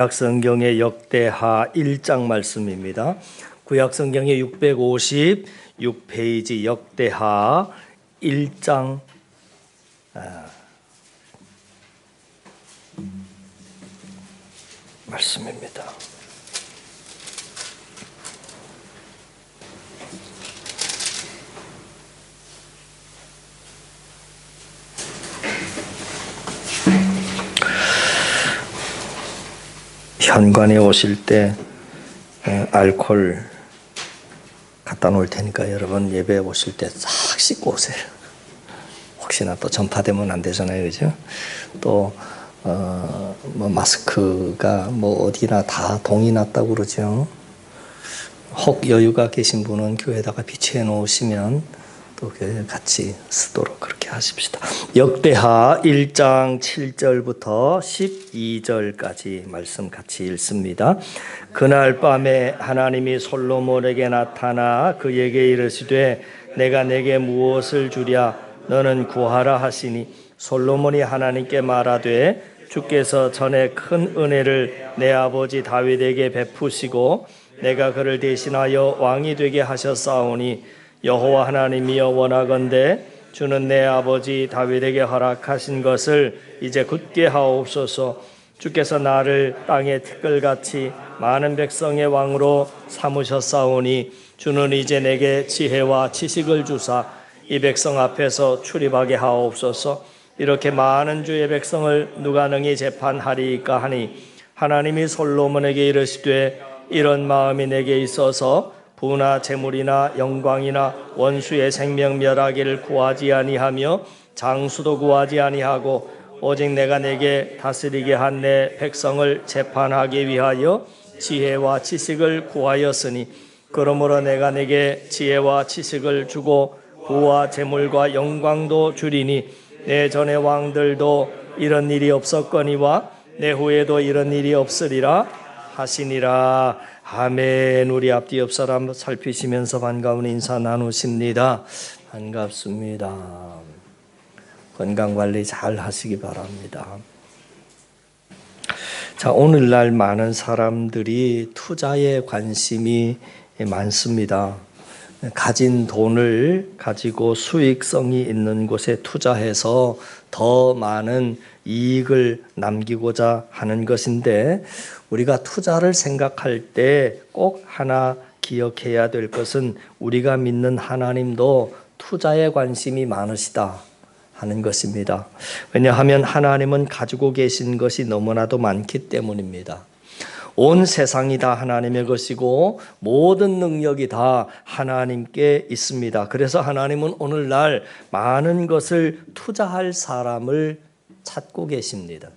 구약 성경의 역대하 1장 말씀입니다. 구약 성경의 656페이지 역대하 1장 아, 말씀입니다. 현관에 오실 때 에, 알콜 갖다 놓을 테니까 여러분 예배 오실 때 싹 씻고 오세요. 혹시나 또 전파되면 안 되잖아요, 그죠? 또 어, 뭐 마스크가 뭐 어디나 다 동이 났다고 그러죠. 혹 여유가 계신 분은 교회에다가 비치해 놓으시면 또 같이 쓰도록 그렇게 하십시다. 역대하 1장 7절부터 12절까지 말씀 같이 읽습니다. 그날 밤에 하나님이 솔로몬에게 나타나 그에게 이르시되 내가 내게 무엇을 주랴 너는 구하라 하시니 솔로몬이 하나님께 말하되 주께서 전에 큰 은혜를 내 아버지 다윗에게 베푸시고 내가 그를 대신하여 왕이 되게 하셨사오니 여호와 하나님이여 원하건대 주는 내 아버지 다윗에게 허락하신 것을 이제 굳게 하옵소서. 주께서 나를 땅의 티끌같이 많은 백성의 왕으로 삼으셨사오니 주는 이제 내게 지혜와 지식을 주사 이 백성 앞에서 출입하게 하옵소서. 이렇게 많은 주의 백성을 누가 능히 재판하리까 하니 하나님이 솔로몬에게 이르시되 이런 마음이 내게 있어서 부나 재물이나 영광이나 원수의 생명 멸하기를 구하지 아니하며 장수도 구하지 아니하고 오직 내가 내게 다스리게 한 내 백성을 재판하기 위하여 지혜와 지식을 구하였으니 그러므로 내가 내게 지혜와 지식을 주고 부와 재물과 영광도 주리니 내 전의 왕들도 이런 일이 없었거니와 내 후에도 이런 일이 없으리라 하시니라 아멘. 우리 앞뒤 옆 사람 살피시면서 반가운 인사 나누십니다. 반갑습니다. 건강 관리 잘 하시기 바랍니다. 자 오늘날 많은 사람들이 투자에 관심이 많습니다 가진 돈을 가지고 수익성이 있는 곳에 투자해서 더 많은 이익을 남기고자 하는 것인데 우리가 투자를 생각할 때 꼭 하나 기억해야 될 것은 우리가 믿는 하나님도 투자에 관심이 많으시다 하는 것입니다. 왜냐하면 하나님은 가지고 계신 것이 너무나도 많기 때문입니다. 온 세상이 다 하나님의 것이고 모든 능력이 다 하나님께 있습니다. 그래서 하나님은 오늘날 많은 것을 투자할 사람을 찾고 계십니다.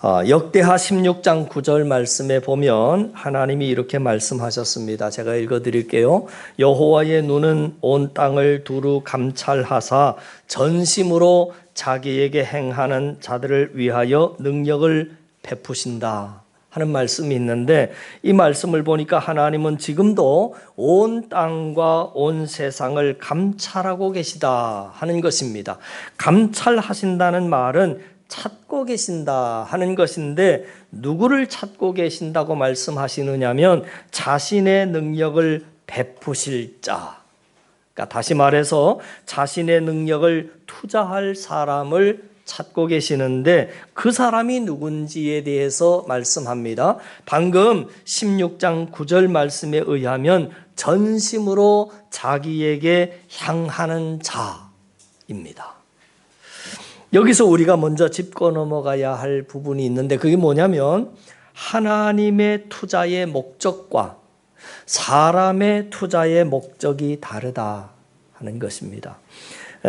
아, 역대하 16장 9절 말씀에 보면 하나님이 이렇게 말씀하셨습니다. 제가 읽어 드릴게요. 여호와의 눈은 온 땅을 두루 감찰하사 전심으로 자기에게 행하는 자들을 위하여 능력을 베푸신다 하는 말씀이 있는데 이 말씀을 보니까 하나님은 지금도 온 땅과 온 세상을 감찰하고 계시다 하는 것입니다. 감찰하신다는 말은 찾고 계신다 하는 것인데 누구를 찾고 계신다고 말씀하시느냐면 자신의 능력을 베푸실 자. 그러니까 다시 말해서 자신의 능력을 투자할 사람을 찾고 계시는데 그 사람이 누군지에 대해서 말씀합니다. 방금 16장 9절 말씀에 의하면 전심으로 자기에게 향하는 자입니다. 여기서 우리가 먼저 짚고 넘어가야 할 부분이 있는데 그게 뭐냐면 하나님의 투자의 목적과 사람의 투자의 목적이 다르다 하는 것입니다.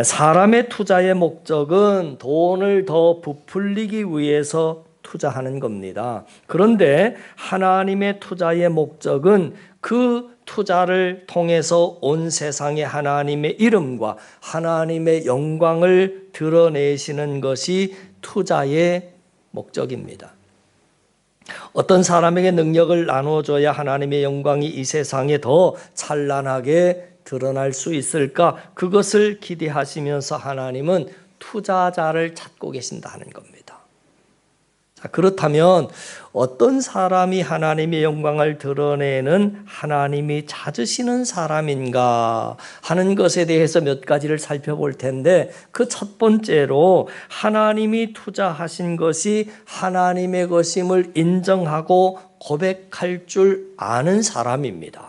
사람의 투자의 목적은 돈을 더 부풀리기 위해서 투자하는 겁니다. 그런데 하나님의 투자의 목적은 그 투자를 통해서 온 세상에 하나님의 이름과 하나님의 영광을 드러내시는 것이 투자의 목적입니다. 어떤 사람에게 능력을 나눠줘야 하나님의 영광이 이 세상에 더 찬란하게 드러날 수 있을까? 그것을 기대하시면서 하나님은 투자자를 찾고 계신다는 겁니다. 자, 그렇다면 어떤 사람이 하나님의 영광을 드러내는 하나님이 찾으시는 사람인가 하는 것에 대해서 몇 가지를 살펴볼 텐데 그 첫 번째로 하나님이 투자하신 것이 하나님의 것임을 인정하고 고백할 줄 아는 사람입니다.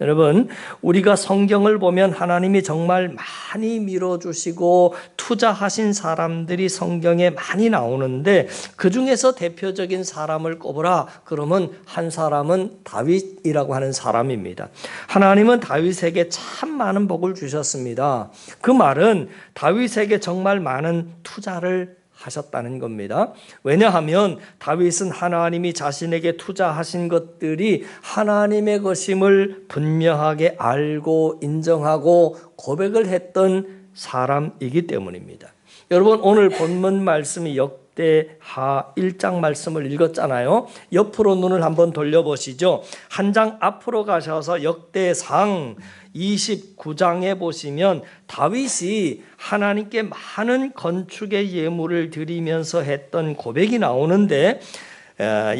여러분, 우리가 성경을 보면 하나님이 정말 많이 밀어주시고 투자하신 사람들이 성경에 많이 나오는데 그 중에서 대표적인 사람을 꼽으라. 그러면 한 사람은 다윗이라고 하는 사람입니다. 하나님은 다윗에게 참 많은 복을 주셨습니다. 그 말은 다윗에게 정말 많은 투자를 하셨다는 겁니다. 왜냐하면 다윗은 하나님이 자신에게 투자하신 것들이 하나님의 것임을 분명하게 알고 인정하고 고백을 했던 사람이기 때문입니다. 여러분 오늘 본문 말씀이 역 대하 1장 말씀을 읽었잖아요. 옆으로 눈을 한번 돌려보시죠. 한 장 앞으로 가셔서 역대상 29장에 보시면 다윗이 하나님께 많은 건축의 예물을 드리면서 했던 고백이 나오는데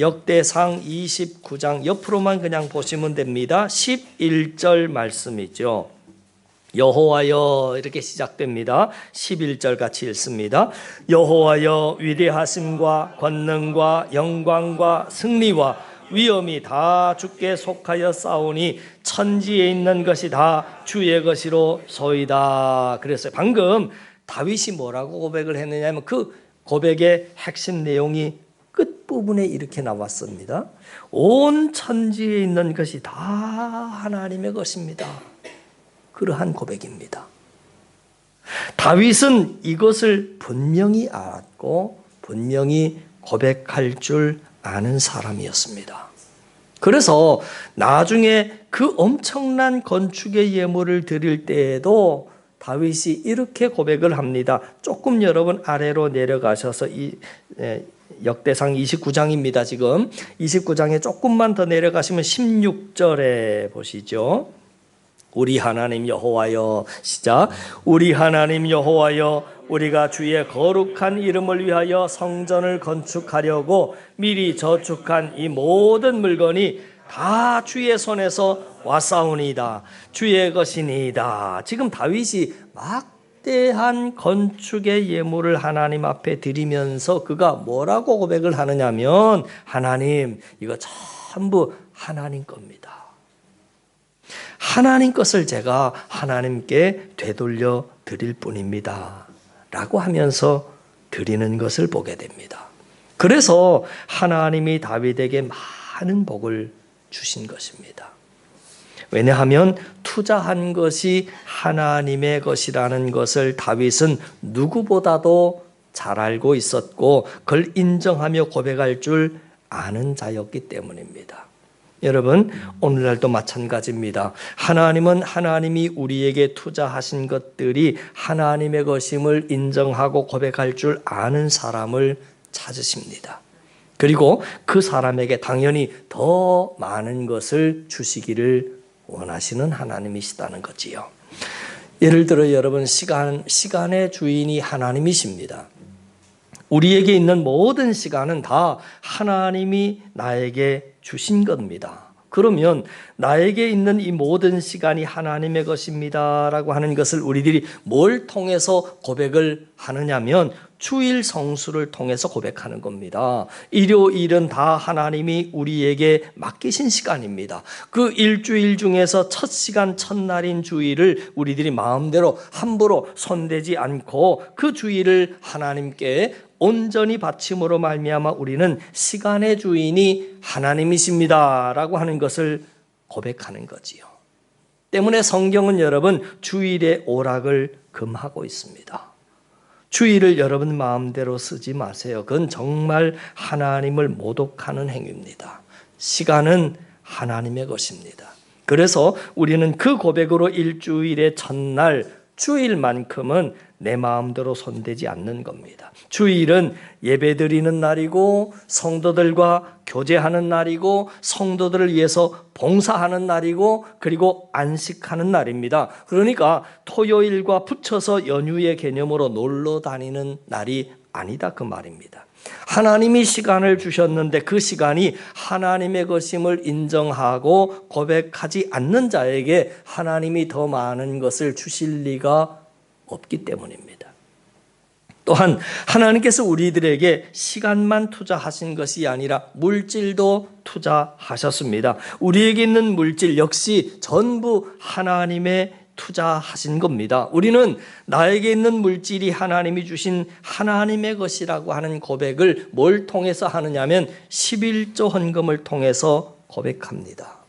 역대상 29장 옆으로만 그냥 보시면 됩니다. 11절 말씀이죠. 여호와여 이렇게 시작됩니다. 11절 같이 읽습니다. 여호와여 위대하심과 권능과 영광과 승리와 위엄이 다 주께 속하여 싸우니 천지에 있는 것이 다 주의 것이로 소이다. 그랬어요. 방금 다윗이 뭐라고 고백을 했느냐면 그 고백의 핵심 내용이 끝부분에 이렇게 나왔습니다. 온 천지에 있는 것이 다 하나님의 것입니다. 그러한 고백입니다. 다윗은 이것을 분명히 알았고 분명히 고백할 줄 아는 사람이었습니다. 그래서 나중에 그 엄청난 건축의 예물을 드릴 때에도 다윗이 이렇게 고백을 합니다. 조금 여러분 아래로 내려가셔서 이 역대상 29장입니다. 지금 29장에 조금만 더 내려가시면 16절에 보시죠. 우리 하나님 여호와여. 시작. 우리 하나님 여호와여 우리가 주의 거룩한 이름을 위하여 성전을 건축하려고 미리 저축한 이 모든 물건이 다 주의 손에서 왔사오니이다. 주의 것이니이다. 지금 다윗이 막대한 건축의 예물을 하나님 앞에 드리면서 그가 뭐라고 고백을 하느냐면 하나님 이거 전부 하나님 겁니다 하나님 것을 제가 하나님께 되돌려 드릴 뿐입니다. 라고 하면서 드리는 것을 보게 됩니다. 그래서 하나님이 다윗에게 많은 복을 주신 것입니다. 왜냐하면 투자한 것이 하나님의 것이라는 것을 다윗은 누구보다도 잘 알고 있었고 그걸 인정하며 고백할 줄 아는 자였기 때문입니다. 여러분, 오늘날도 마찬가지입니다. 하나님은 하나님이 우리에게 투자하신 것들이 하나님의 것임을 인정하고 고백할 줄 아는 사람을 찾으십니다. 그리고 그 사람에게 당연히 더 많은 것을 주시기를 원하시는 하나님이시다는 거지요. 예를 들어 여러분 시간 시간의 주인이 하나님이십니다. 우리에게 있는 모든 시간은 다 하나님이 나에게 주신 겁니다. 그러면 나에게 있는 이 모든 시간이 하나님의 것입니다라고 하는 것을 우리들이 뭘 통해서 고백을 하느냐면 주일 성수를 통해서 고백하는 겁니다. 일요일은 다 하나님이 우리에게 맡기신 시간입니다. 그 일주일 중에서 첫 시간 첫날인 주일을 우리들이 마음대로 함부로 손대지 않고 그 주일을 하나님께 온전히 바침으로 말미암아 우리는 시간의 주인이 하나님이십니다라고 하는 것을 고백하는 거지요. 때문에 성경은 여러분 주일의 오락을 금하고 있습니다. 주일을 여러분 마음대로 쓰지 마세요. 그건 정말 하나님을 모독하는 행위입니다. 시간은 하나님의 것입니다. 그래서 우리는 그 고백으로 일주일의 첫날 주일만큼은 내 마음대로 손대지 않는 겁니다. 주일은 예배 드리는 날이고 성도들과 교제하는 날이고 성도들을 위해서 봉사하는 날이고 그리고 안식하는 날입니다. 그러니까 토요일과 붙여서 연휴의 개념으로 놀러 다니는 날이 아니다 그 말입니다. 하나님이 시간을 주셨는데 그 시간이 하나님의 것임을 인정하고 고백하지 않는 자에게 하나님이 더 많은 것을 주실 리가 없기 때문입니다. 또한 하나님께서 우리들에게 시간만 투자하신 것이 아니라 물질도 투자하셨습니다. 우리에게 있는 물질 역시 전부 하나님의 투자하신 겁니다. 우리는 나에게 있는 물질이 하나님이 주신 하나님의 것이라고 하는 고백을 뭘 통해서 하느냐면 11조 헌금을 통해서 고백합니다.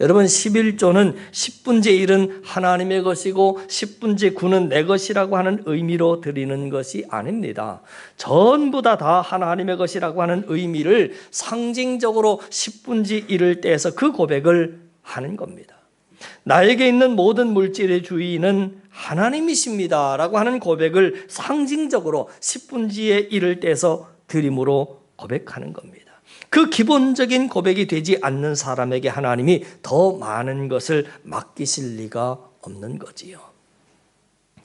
여러분 11조는 10분의 1은 하나님의 것이고 10분의 9는 내 것이라고 하는 의미로 드리는 것이 아닙니다. 전부 다 다 하나님의 것이라고 하는 의미를 상징적으로 10분의 1을 떼서 그 고백을 하는 겁니다. 나에게 있는 모든 물질의 주인은 하나님이십니다. 라고 하는 고백을 상징적으로 10분지의 1을 떼서 드림으로 고백하는 겁니다. 그 기본적인 고백이 되지 않는 사람에게 하나님이 더 많은 것을 맡기실 리가 없는 거지요.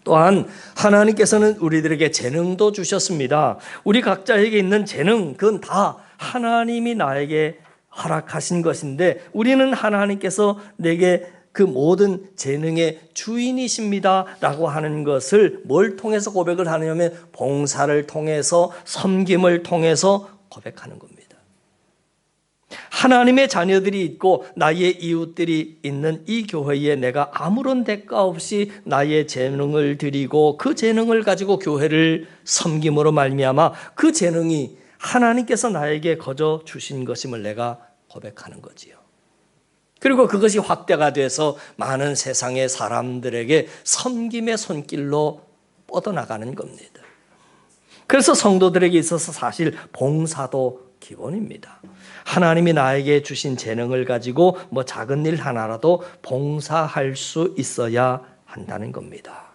또한 하나님께서는 우리들에게 재능도 주셨습니다. 우리 각자에게 있는 재능, 그건 다 하나님이 나에게 허락하신 것인데 우리는 하나님께서 내게 그 모든 재능의 주인이십니다. 라고 하는 것을 뭘 통해서 고백을 하냐면 봉사를 통해서 섬김을 통해서 고백하는 겁니다. 하나님의 자녀들이 있고 나의 이웃들이 있는 이 교회에 내가 아무런 대가 없이 나의 재능을 드리고 그 재능을 가지고 교회를 섬김으로 말미암아 그 재능이 하나님께서 나에게 거저 주신 것임을 내가 고백하는 거지요. 그리고 그것이 확대가 돼서 많은 세상의 사람들에게 섬김의 손길로 뻗어나가는 겁니다. 그래서 성도들에게 있어서 사실 봉사도 기본입니다. 하나님이 나에게 주신 재능을 가지고 뭐 작은 일 하나라도 봉사할 수 있어야 한다는 겁니다.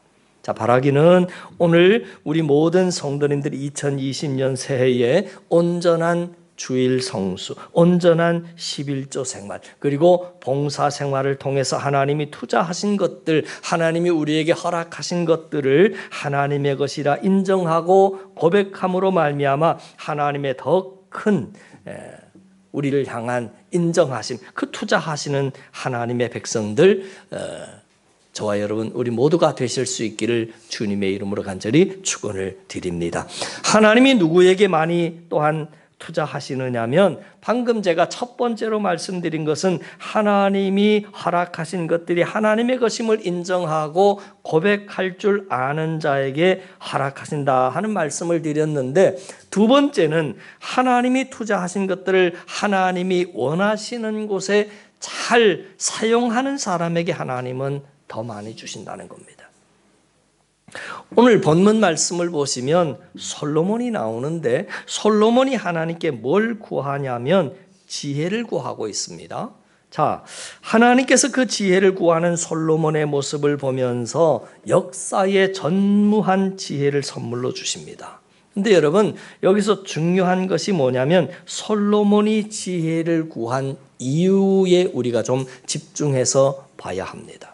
자, 바라기는 오늘 우리 모든 성도님들이 2020년 새해에 온전한 주일 성수, 온전한 11조 생활, 그리고 봉사 생활을 통해서 하나님이 투자하신 것들, 하나님이 우리에게 허락하신 것들을 하나님의 것이라 인정하고 고백함으로 말미암아 하나님의 더큰 우리를 향한 인정하심, 그 투자하시는 하나님의 백성들 어, 저와 여러분 우리 모두가 되실 수 있기를 주님의 이름으로 간절히 축원을 드립니다. 하나님이 누구에게 많이 또한 투자하시느냐면 방금 제가 첫 번째로 말씀드린 것은 하나님이 허락하신 것들이 하나님의 것임을 인정하고 고백할 줄 아는 자에게 허락하신다 하는 말씀을 드렸는데 두 번째는 하나님이 투자하신 것들을 하나님이 원하시는 곳에 잘 사용하는 사람에게 하나님은 더 많이 주신다는 겁니다. 오늘 본문 말씀을 보시면 솔로몬이 나오는데 솔로몬이 하나님께 뭘 구하냐면 지혜를 구하고 있습니다. 자, 하나님께서 그 지혜를 구하는 솔로몬의 모습을 보면서 역사의 전무한 지혜를 선물로 주십니다. 근데 여러분, 여기서 중요한 것이 뭐냐면 솔로몬이 지혜를 구한 이유에 우리가 좀 집중해서 봐야 합니다.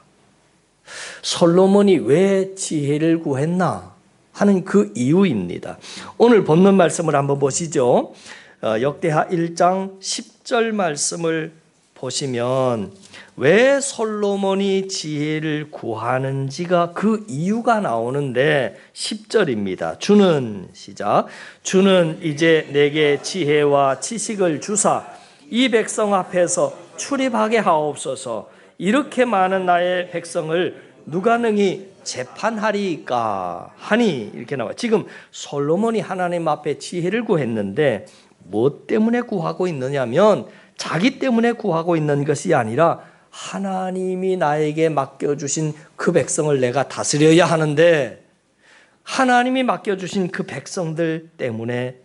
솔로몬이 왜 지혜를 구했나 하는 그 이유입니다. 오늘 본문 말씀을 한번 보시죠. 어, 역대하 1장 10절 말씀을 보시면 왜 솔로몬이 지혜를 구하는지가 그 이유가 나오는데 10절입니다. 주는 시작. 주는 이제 내게 지혜와 지식을 주사 이 백성 앞에서 출입하게 하옵소서. 이렇게 많은 나의 백성을 누가 능히 재판하리까 하니 이렇게 나와. 지금 솔로몬이 하나님 앞에 지혜를 구했는데 뭐 때문에 구하고 있느냐면 자기 때문에 구하고 있는 것이 아니라 하나님이 나에게 맡겨주신 그 백성을 내가 다스려야 하는데 하나님이 맡겨주신 그 백성들 때문에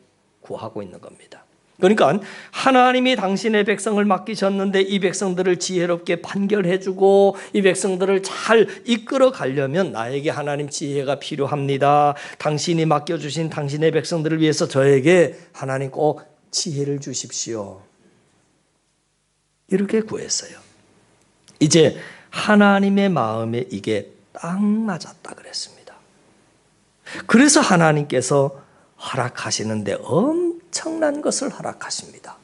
구하고 있는 겁니다. 그러니까 하나님이 당신의 백성을 맡기셨는데 이 백성들을 지혜롭게 판결해주고 이 백성들을 잘 이끌어 가려면 나에게 하나님 지혜가 필요합니다. 당신이 맡겨주신 당신의 백성들을 위해서 저에게 하나님 꼭 지혜를 주십시오. 이렇게 구했어요. 이제 하나님의 마음에 이게 딱 맞았다 그랬습니다. 그래서 하나님께서 허락하시는데 엄 엄청난 것을 허락하십니다.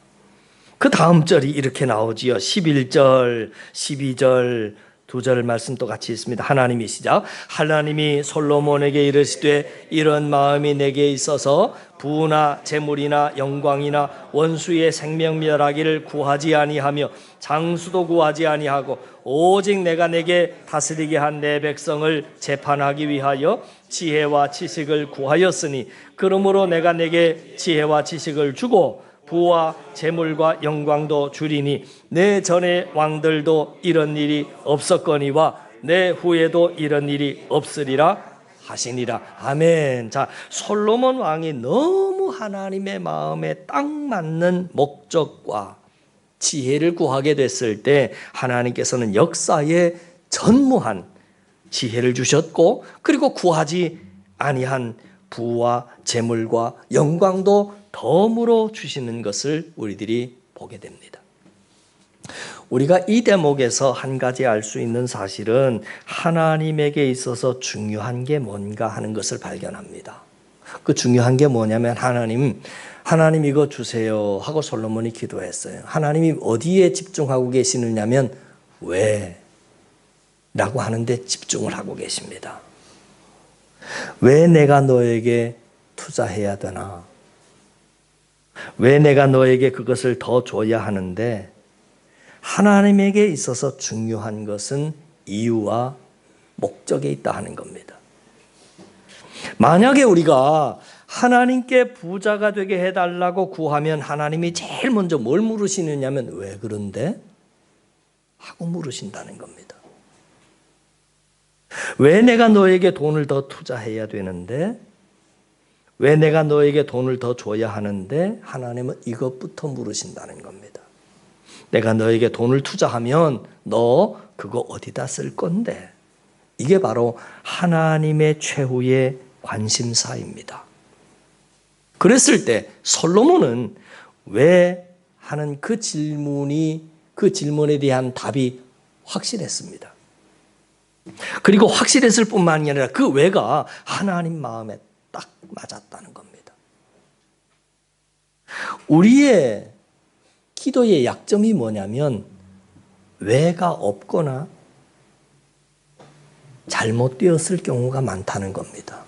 그 다음 절이 이렇게 나오지요. 11절, 12절 두 절 말씀 또 같이 있습니다. 하나님이 시작. 하나님이 솔로몬에게 이르시되 이런 마음이 내게 있어서 부나 재물이나 영광이나 원수의 생명 멸하기를 구하지 아니하며 장수도 구하지 아니하고 오직 내가 내게 다스리게 한 내 백성을 재판하기 위하여 지혜와 지식을 구하였으니 그러므로 내가 내게 지혜와 지식을 주고 부와 재물과 영광도 주리니 내 전의 왕들도 이런 일이 없었거니와 내 후에도 이런 일이 없으리라 하시니라. 아멘. 자, 솔로몬 왕이 너무 하나님의 마음에 딱 맞는 목적과 지혜를 구하게 됐을 때 하나님께서는 역사에 전무한 지혜를 주셨고 그리고 구하지 아니한 부와 재물과 영광도 덤으로 주시는 것을 우리들이 보게 됩니다. 우리가 이 대목에서 한 가지 알 수 있는 사실은 하나님에게 있어서 중요한 게 뭔가 하는 것을 발견합니다. 그 중요한 게 뭐냐면 하나님, 하나님 이거 주세요 하고 솔로몬이 기도했어요. 하나님이 어디에 집중하고 계시느냐면 왜? 라고 하는데 집중을 하고 계십니다. 왜 내가 너에게 투자해야 되나? 왜 내가 너에게 그것을 더 줘야 하는데 하나님에게 있어서 중요한 것은 이유와 목적에 있다 하는 겁니다. 만약에 우리가 하나님께 부자가 되게 해달라고 구하면 하나님이 제일 먼저 뭘 물으시느냐면 왜 그런데? 하고 물으신다는 겁니다. 왜 내가 너에게 돈을 더 투자해야 되는데? 왜 내가 너에게 돈을 더 줘야 하는데? 하나님은 이것부터 물으신다는 겁니다. 내가 너에게 돈을 투자하면 너 그거 어디다 쓸 건데? 이게 바로 하나님의 최후의 관심사입니다. 그랬을 때 솔로몬은 왜 하는 그 질문이 그 질문에 대한 답이 확실했습니다. 그리고 확실했을 뿐만이 아니라 그 외가 하나님 마음에 딱 맞았다는 겁니다. 우리의 기도의 약점이 뭐냐면 왜가 없거나 잘못되었을 경우가 많다는 겁니다.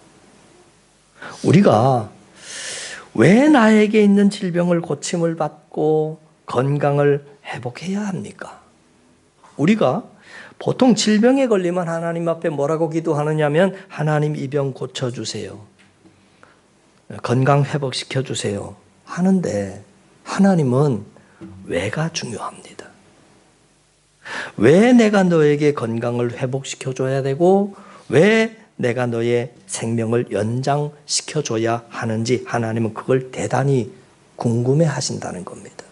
우리가 왜 나에게 있는 질병을 고침을 받고 건강을 회복해야 합니까? 우리가 보통 질병에 걸리면 하나님 앞에 뭐라고 기도하느냐면 하나님 이 병 고쳐주세요. 건강 회복시켜 주세요. 하는데 하나님은 왜가 중요합니다. 왜 내가 너에게 건강을 회복시켜 줘야 되고 왜 내가 너의 생명을 연장시켜 줘야 하는지 하나님은 그걸 대단히 궁금해 하신다는 겁니다.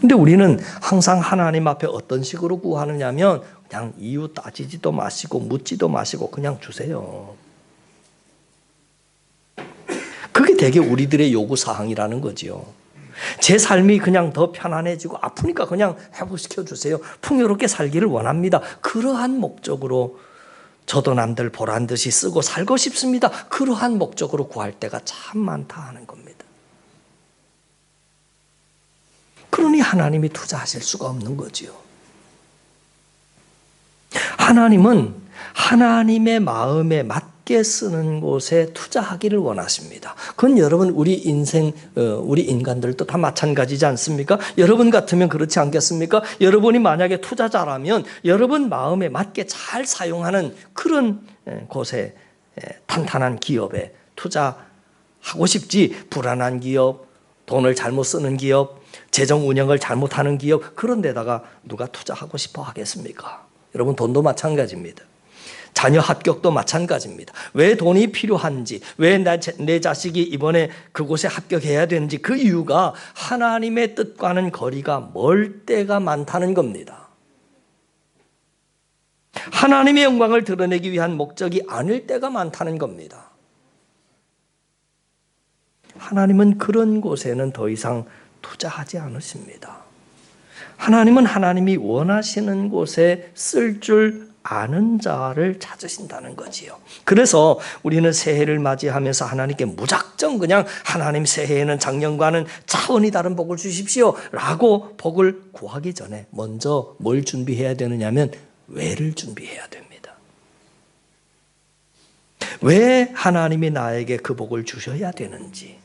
근데 우리는 항상 하나님 앞에 어떤 식으로 구하느냐면 그냥 이유 따지지도 마시고 묻지도 마시고 그냥 주세요. 그게 되게 우리들의 요구 사항이라는 거지요. 제 삶이 그냥 더 편안해지고 아프니까 그냥 회복시켜 주세요. 풍요롭게 살기를 원합니다. 그러한 목적으로 저도 남들 보란 듯이 쓰고 살고 싶습니다. 그러한 목적으로 구할 때가 참 많다 하는 겁니다. 그러니 하나님이 투자하실 수가 없는 거지요. 하나님은 하나님의 마음에 맞 게 쓰는 곳에 투자하기를 원하십니다. 그건 여러분 우리 인생 어, 우리 인간들도 다 마찬가지지 않습니까? 여러분 같으면 그렇지 않겠습니까? 여러분이 만약에 투자자라면 여러분 마음에 맞게 잘 사용하는 그런 곳에 탄탄한 기업에 투자하고 싶지 불안한 기업, 돈을 잘못 쓰는 기업, 재정 운영을 잘못하는 기업 그런 데다가 누가 투자하고 싶어 하겠습니까? 여러분 돈도 마찬가지입니다. 자녀 합격도 마찬가지입니다. 왜 돈이 필요한지, 왜 내 자식이 이번에 그곳에 합격해야 되는지 그 이유가 하나님의 뜻과는 거리가 멀 때가 많다는 겁니다. 하나님의 영광을 드러내기 위한 목적이 아닐 때가 많다는 겁니다. 하나님은 그런 곳에는 더 이상 투자하지 않으십니다. 하나님은 하나님이 원하시는 곳에 쓸 줄 아는 자를 찾으신다는 거지요. 그래서 우리는 새해를 맞이하면서 하나님께 무작정 그냥 하나님 새해에는 작년과는 차원이 다른 복을 주십시오. 라고 복을 구하기 전에 먼저 뭘 준비해야 되느냐면 왜를 준비해야 됩니다. 왜 하나님이 나에게 그 복을 주셔야 되는지.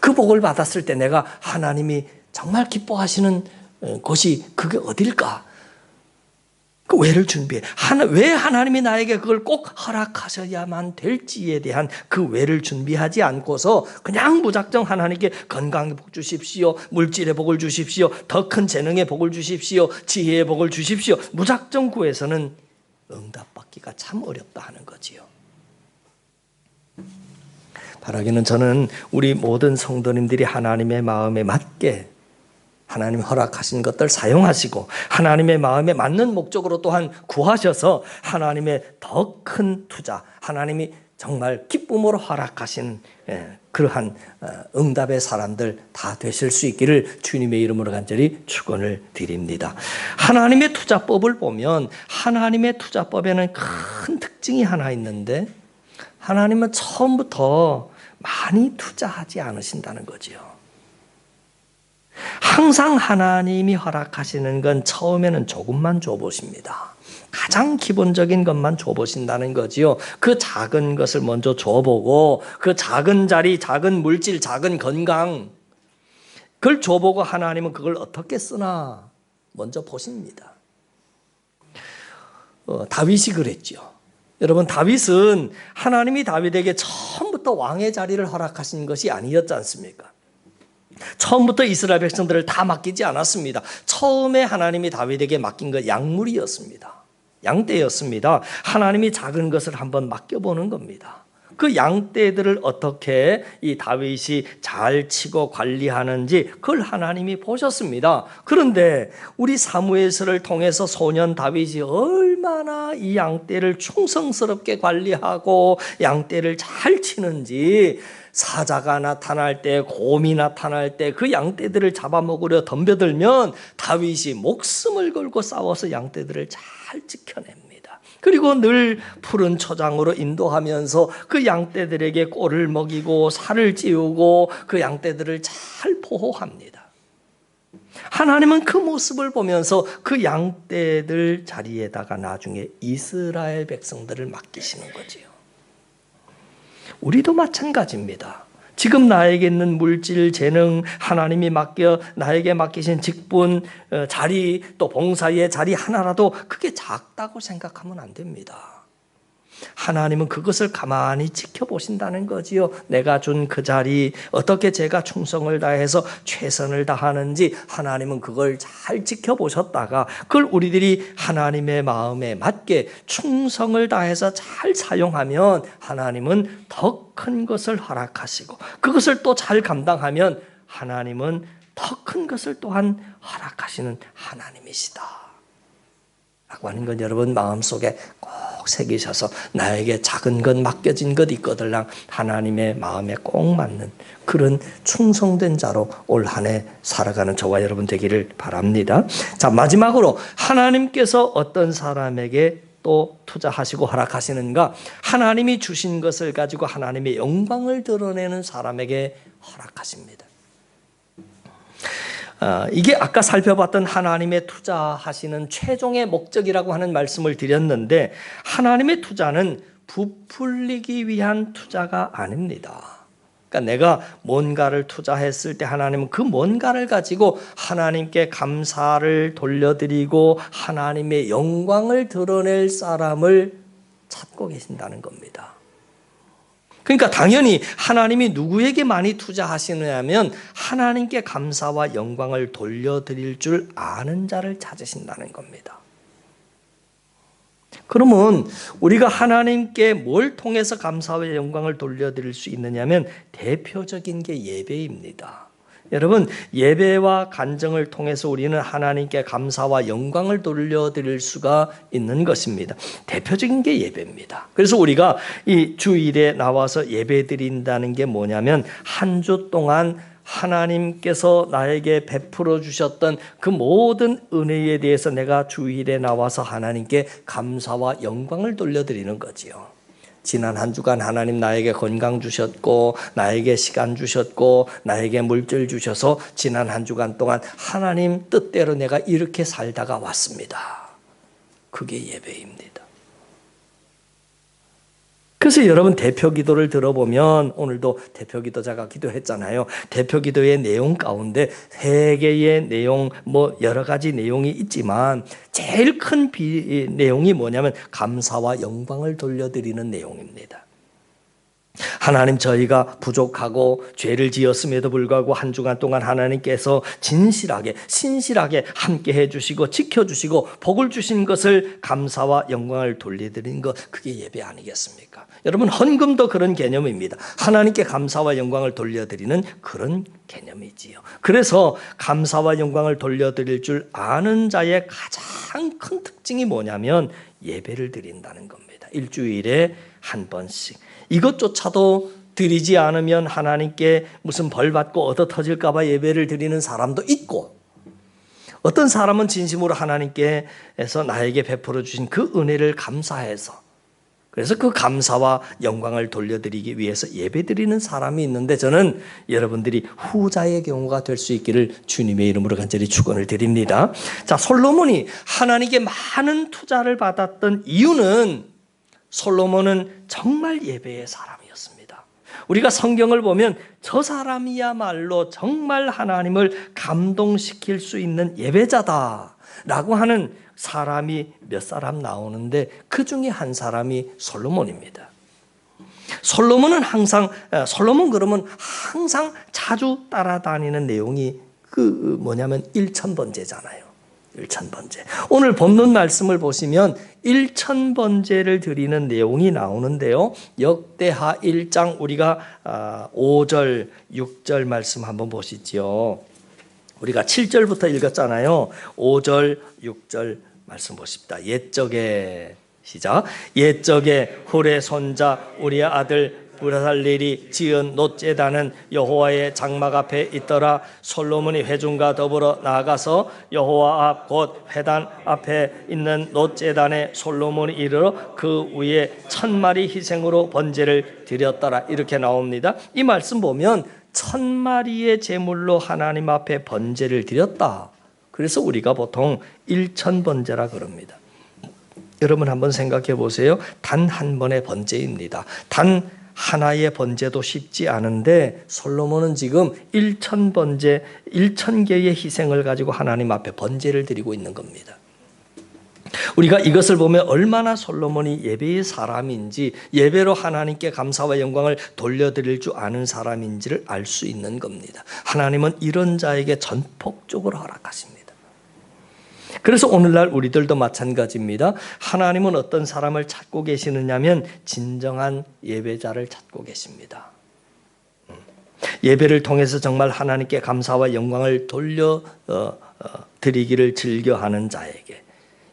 그 복을 받았을 때 내가 하나님이 정말 기뻐하시는 어, 곳이 그게 어딜까? 그 왜를 준비해. 하나, 왜 하나님이 나에게 그걸 꼭 허락하셔야만 될지에 대한 그 왜를 준비하지 않고서 그냥 무작정 하나님께 건강의 복 주십시오. 물질의 복을 주십시오. 더 큰 재능의 복을 주십시오. 지혜의 복을 주십시오. 무작정 구해서는 응답받기가 참 어렵다 하는 거지요. 바라기는 저는 우리 모든 성도님들이 하나님의 마음에 맞게 하나님 허락하신 것들 사용하시고 하나님의 마음에 맞는 목적으로 또한 구하셔서 하나님의 더 큰 투자, 하나님이 정말 기쁨으로 허락하신 예, 그러한 어, 응답의 사람들 다 되실 수 있기를 주님의 이름으로 간절히 축원을 드립니다. 하나님의 투자법을 보면 하나님의 투자법에는 큰 특징이 하나 있는데 하나님은 처음부터 많이 투자하지 않으신다는 거지요. 항상 하나님이 허락하시는 건 처음에는 조금만 줘보십니다. 가장 기본적인 것만 줘보신다는 거지요. 그 작은 것을 먼저 줘보고 그 작은 자리, 작은 물질, 작은 건강 그걸 줘보고 하나님은 그걸 어떻게 쓰나 먼저 보십니다. 어, 다윗이 그랬죠. 여러분 다윗은 하나님이 다윗에게 처음부터 왕의 자리를 허락하신 것이 아니었지 않습니까? 처음부터 이스라엘 백성들을 다 맡기지 않았습니다. 처음에 하나님이 다윗에게 맡긴 것 양물이었습니다. 양떼였습니다. 하나님이 작은 것을 한번 맡겨보는 겁니다. 그 양떼들을 어떻게 이 다윗이 잘 치고 관리하는지 그걸 하나님이 보셨습니다. 그런데 우리 사무엘서를 통해서 소년 다윗이 얼마나 이 양떼를 충성스럽게 관리하고 양떼를 잘 치는지 사자가 나타날 때, 곰이 나타날 때 그 양떼들을 잡아먹으려 덤벼들면 다윗이 목숨을 걸고 싸워서 양떼들을 잘 지켜냅니다. 그리고 늘 푸른 초장으로 인도하면서 그 양떼들에게 꼴을 먹이고 살을 찌우고 그 양떼들을 잘 보호합니다. 하나님은 그 모습을 보면서 그 양떼들 자리에다가 나중에 이스라엘 백성들을 맡기시는 거지요. 우리도 마찬가지입니다. 지금 나에게 있는 물질, 재능, 하나님이 맡겨 나에게 맡기신 직분, 어, 자리, 또 봉사의 자리 하나라도 그게 작다고 생각하면 안 됩니다. 하나님은 그것을 가만히 지켜보신다는 거지요. 내가 준 그 자리, 어떻게 제가 충성을 다해서 최선을 다하는지 하나님은 그걸 잘 지켜보셨다가 그걸 우리들이 하나님의 마음에 맞게 충성을 다해서 잘 사용하면 하나님은 더 큰 것을 허락하시고 그것을 또 잘 감당하면 하나님은 더 큰 것을 또한 허락하시는 하나님이시다. 라고 하는 건 여러분 마음속에 꼭 새기셔서 나에게 작은 것 맡겨진 것 있거들랑 하나님의 마음에 꼭 맞는 그런 충성된 자로 올 한 해 살아가는 저와 여러분 되기를 바랍니다. 자, 마지막으로 하나님께서 어떤 사람에게 또 투자하시고 허락하시는가? 하나님이 주신 것을 가지고 하나님의 영광을 드러내는 사람에게 허락하십니다. 아, 이게 아까 살펴봤던 하나님의 투자하시는 최종의 목적이라고 하는 말씀을 드렸는데 하나님의 투자는 부풀리기 위한 투자가 아닙니다. 그러니까 내가 뭔가를 투자했을 때 하나님은 그 뭔가를 가지고 하나님께 감사를 돌려드리고 하나님의 영광을 드러낼 사람을 찾고 계신다는 겁니다. 그러니까 당연히 하나님이 누구에게 많이 투자하시느냐면 하나님께 감사와 영광을 돌려드릴 줄 아는 자를 찾으신다는 겁니다. 그러면 우리가 하나님께 뭘 통해서 감사와 영광을 돌려드릴 수 있느냐면 대표적인 게 예배입니다. 여러분 예배와 간정을 통해서 우리는 하나님께 감사와 영광을 돌려드릴 수가 있는 것입니다. 대표적인 게 예배입니다. 그래서 우리가 이 주일에 나와서 예배 드린다는 게 뭐냐면 한 주 동안 하나님께서 나에게 베풀어 주셨던 그 모든 은혜에 대해서 내가 주일에 나와서 하나님께 감사와 영광을 돌려드리는 거지요. 지난 한 주간 하나님 나에게 건강 주셨고 나에게 시간 주셨고 나에게 물질 주셔서 지난 한 주간 동안 하나님 뜻대로 내가 이렇게 살다가 왔습니다. 그게 예배입니다. 그래서 여러분 대표 기도를 들어보면 오늘도 대표 기도자가 기도했잖아요. 대표 기도의 내용 가운데 세 개의 내용 뭐 여러 가지 내용이 있지만 제일 큰 비, 내용이 뭐냐면 감사와 영광을 돌려드리는 내용입니다. 하나님 저희가 부족하고 죄를 지었음에도 불구하고 한 주간 동안 하나님께서 진실하게 신실하게 함께 해 주시고 지켜 주시고 복을 주신 것을 감사와 영광을 돌려드리는 것 그게 예배 아니겠습니까? 여러분 헌금도 그런 개념입니다. 하나님께 감사와 영광을 돌려드리는 그런 개념이지요. 그래서 감사와 영광을 돌려드릴 줄 아는 자의 가장 큰 특징이 뭐냐면 예배를 드린다는 겁니다. 일주일에 한 번씩. 이것조차도 드리지 않으면 하나님께 무슨 벌 받고 얻어 터질까봐 예배를 드리는 사람도 있고, 어떤 사람은 진심으로 하나님께서 나에게 베풀어 주신 그 은혜를 감사해서, 그래서 그 감사와 영광을 돌려드리기 위해서 예배 드리는 사람이 있는데 저는 여러분들이 후자의 경우가 될 수 있기를 주님의 이름으로 간절히 축원을 드립니다. 자, 솔로몬이 하나님께 많은 투자를 받았던 이유는 솔로몬은 정말 예배의 사람이었습니다. 우리가 성경을 보면 저 사람이야말로 정말 하나님을 감동시킬 수 있는 예배자다라고 하는 사람이 몇 사람 나오는데 그 중에 한 사람이 솔로몬입니다. 솔로몬은 항상 솔로몬 그러면 항상 자주 따라다니는 내용이 그 뭐냐면 일천번제잖아요. 일천번제. 오늘 본문 말씀을 보시면 일천번제를 드리는 내용이 나오는데요. 역대하 1장 우리가 5절, 6절 말씀 한번 보시죠. 우리가 7절부터 읽었잖아요. 5절, 6절 말씀 보십니다. 옛적에 시작. 옛적에 훌의 손자 우리의 아들 브라살릴이 지은 놋제단은 여호와의 장막 앞에 있더라 솔로몬이 회중과 더불어 나아가서 여호와 앞 곧 회단 앞에 있는 놋제단에 솔로몬이 이르러 그 위에 천 마리 희생으로 번제를 드렸더라 이렇게 나옵니다 이 말씀 보면 천 마리의 제물로 하나님 앞에 번제를 드렸다 그래서 우리가 보통 일천 번제라 그럽니다 여러분 한번 생각해 보세요 단 한 번의 번제입니다 단 하나의 번제도 쉽지 않은데 솔로몬은 지금 1천 번제, 1천 개의 희생을 가지고 하나님 앞에 번제를 드리고 있는 겁니다. 우리가 이것을 보면 얼마나 솔로몬이 예배의 사람인지 예배로 하나님께 감사와 영광을 돌려드릴 줄 아는 사람인지를 알 수 있는 겁니다. 하나님은 이런 자에게 전폭적으로 허락하십니다. 그래서 오늘날 우리들도 마찬가지입니다. 하나님은 어떤 사람을 찾고 계시느냐면 진정한 예배자를 찾고 계십니다. 음. 예배를 통해서 정말 하나님께 감사와 영광을 돌려 어, 어, 드리기를 즐겨하는 자에게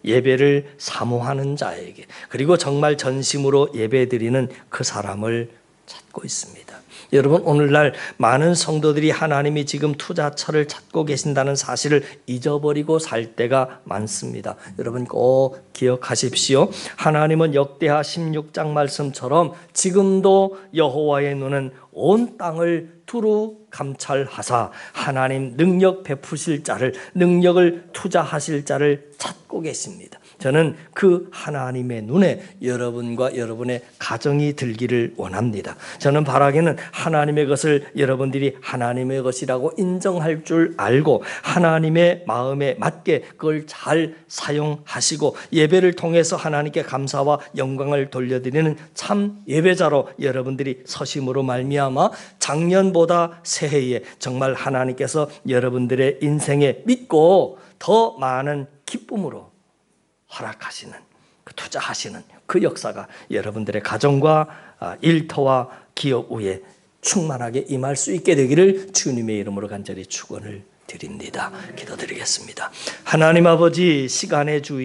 예배를 사모하는 자에게 그리고 정말 전심으로 예배드리는 그 사람을 찾고 있습니다. 여러분 오늘날 많은 성도들이 하나님이 지금 투자처를 찾고 계신다는 사실을 잊어버리고 살 때가 많습니다. 여러분 꼭 기억하십시오. 하나님은 역대하 16장 말씀처럼 지금도 여호와의 눈은 온 땅을 두루 감찰하사 하나님 능력 베푸실 자를 능력을 투자하실 자를 찾고 계십니다. 저는 그 하나님의 눈에 여러분과 여러분의 가정이 들기를 원합니다. 저는 바라기는 하나님의 것을 여러분들이 하나님의 것이라고 인정할 줄 알고 하나님의 마음에 맞게 그걸 잘 사용하시고 예배를 통해서 하나님께 감사와 영광을 돌려드리는 참 예배자로 여러분들이 서심으로 말미암아 작년보다 새해에 정말 하나님께서 여러분들의 인생에 믿고 더 많은 기쁨으로 허락하시는 그 투자하시는 그 역사가 여러분들의 가정과 아, 일터와 기업 위에 충만하게 임할 수 있게 되기를 주님의 이름으로 간절히 축원을 드립니다. 기도드리겠습니다. 하나님 아버지 시간의 주